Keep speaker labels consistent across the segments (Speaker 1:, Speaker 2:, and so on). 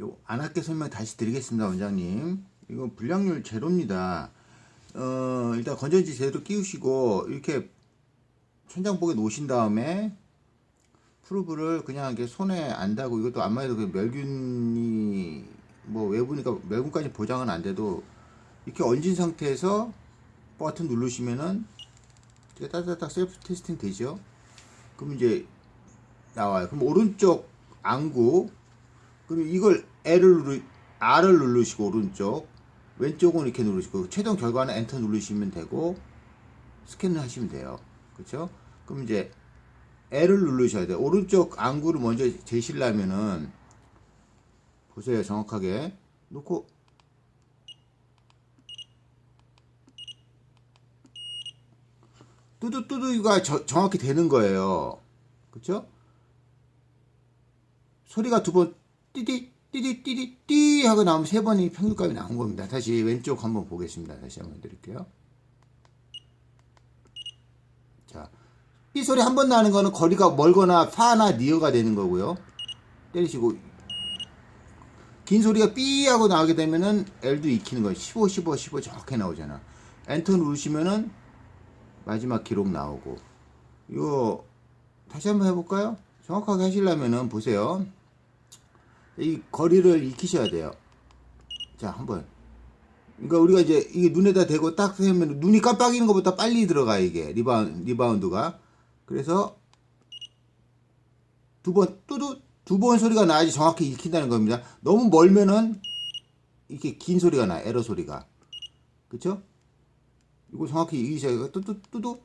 Speaker 1: 요 안학계 설명 다시 드리겠습니다, 원장님. 이거 불량률 제로입니다. 어, 일단 건전지 제대로 끼우시고 이렇게 천장복에 놓으신 다음에 프루브를 그냥 이렇게 손에 안 닿고 이것도 안마 해도 그 멸균이 뭐 외부니까 멸균까지 보장은 안 돼도 이렇게 얹은 상태에서 버튼 누르시면은 이제 따닥따닥 셀프 테스팅 되죠. 그럼 이제 나와요. 그럼 오른쪽 안구 그럼 이걸 L을 누르 R을 누르시고 오른쪽 왼쪽은 이렇게 누르시고 최종 결과는 엔터 누르시면 되고 스캔을 하시면 돼요. 그렇죠? 그럼 이제 L을 누르셔야 돼요. 오른쪽 안구를 먼저 제시려면은 보세요. 정확하게 놓고 뚜두뚜두가 저- 정확히 되는 거예요. 그렇죠? 소리가 두 번 띠디 띠디 띠디 띠 하고 나오면 세 번이 평균값이 나온 겁니다. 다시 왼쪽 한번 보겠습니다. 다시 한번 드릴게요. 자, 이 소리 한 번 나는 거는 거리가 멀거나 파나 니어가 되는 거고요. 때리시고 긴 소리가 삐 하고 나오게 되면은 L도 익히는 거예요. 15, 15, 15 정확히 나오잖아. 엔터 누르시면은 마지막 기록 나오고 이거 다시 한번 해볼까요? 정확하게 하시려면은 보세요. 이 거리를 익히셔야 돼요. 자, 한번. 그러니까 우리가 이제 이게 눈에다 대고 딱 세면 눈이 깜빡이는 것보다 빨리 들어가 이게 리바운 리바운드가. 그래서 두 번 뚜두 두 번 소리가 나야지 정확히 익힌다는 겁니다. 너무 멀면은 이렇게 긴 소리가 나 에러 소리가. 그쵸? 이거 정확히 돼요. 뚜뚜 뚜두.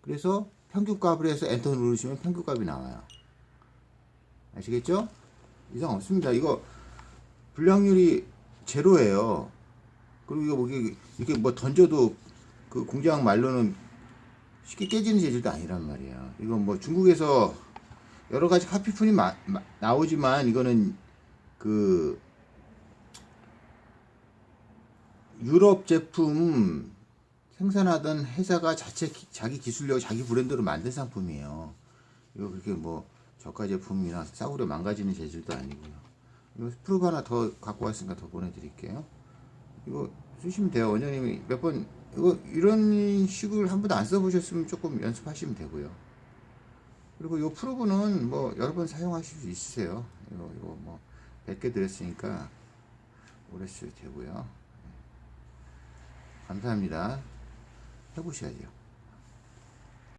Speaker 1: 그래서 평균값을 해서 엔터 누르시면 평균값이 나와요. 아시겠죠? 이상 없습니다. 이거 불량률이 제로예요. 그리고 이거 뭐 이렇게 뭐 던져도 그 공장 말로는 쉽게 깨지는 재질도 아니란 말이야. 이거 뭐 중국에서 여러 가지 카피품이 마- 마- 나오지만 이거는 그 유럽 제품 생산하던 회사가 자체 기- 자기 기술력 자기 브랜드로 만든 상품이에요. 이거 그렇게 뭐 저가 제품이나 싸구려 망가지는 재질도 아니고요. 이거 프루브 하나 더 갖고 왔으니까 더 보내드릴게요. 이거 쓰시면 돼요. 원장님이 몇 번 이거 이런 식을 한 번도 안 써보셨으면 조금 연습하시면 되고요. 그리고 이 프루브는 뭐 여러 번 사용하실 수 있으세요. 이거 이거 뭐 100개 드렸으니까 오래 쓰셔도 되고요. 감사합니다. 해보셔야죠.